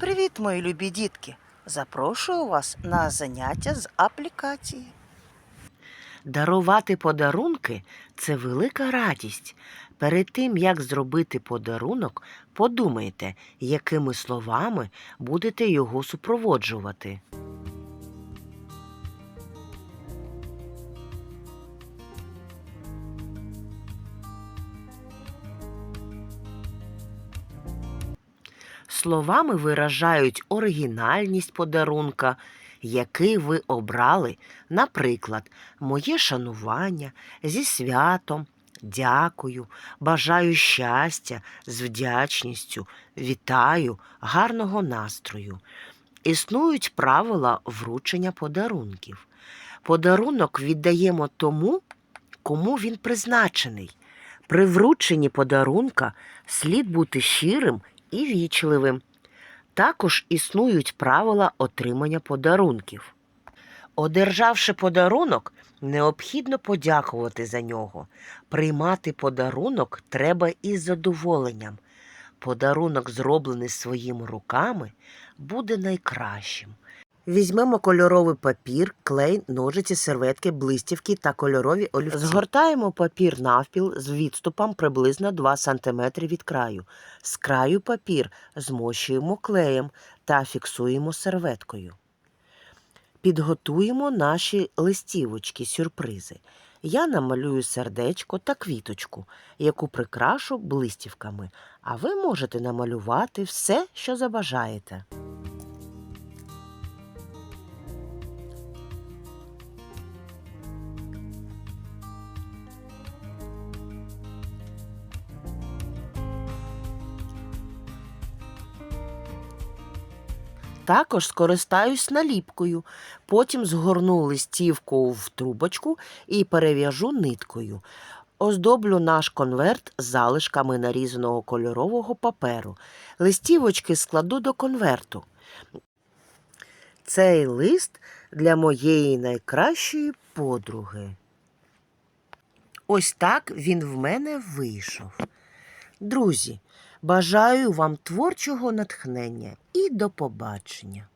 Привіт, мої любі дітки! Запрошую вас на заняття з аплікації. Дарувати подарунки це велика радість. Перед тим, як зробити подарунок, подумайте, якими словами будете його супроводжувати. Словами виражають оригінальність подарунка, який ви обрали, наприклад, моє шанування зі святом, дякую, бажаю щастя, з вдячністю, вітаю, гарного настрою. Існують правила вручення подарунків. Подарунок віддаємо тому, кому він призначений. При врученні подарунка слід бути щирим і вічливим. Також існують правила отримання подарунків. Одержавши подарунок, необхідно подякувати за нього. Приймати подарунок треба із задоволенням. Подарунок, зроблений своїми руками, буде найкращим. Візьмемо кольоровий папір, клей, ножиці, серветки, блистівки та кольорові олівці. Згортаємо папір навпіл з відступом приблизно 2 см від краю. З краю папір змощуємо клеєм та фіксуємо серветкою. Підготуємо наші листівочки, сюрпризи. Я намалюю сердечко та квіточку, яку прикрашу блистівками, а ви можете намалювати все, що забажаєте. Також скористаюсь наліпкою, потім згорну листівку в трубочку і перев'яжу ниткою. Оздоблю наш конверт залишками нарізаного кольорового паперу. Листівочки складу до конверту. Цей лист для моєї найкращої подруги. Ось так він в мене вийшов. Друзі, бажаю вам творчого натхнення і до побачення.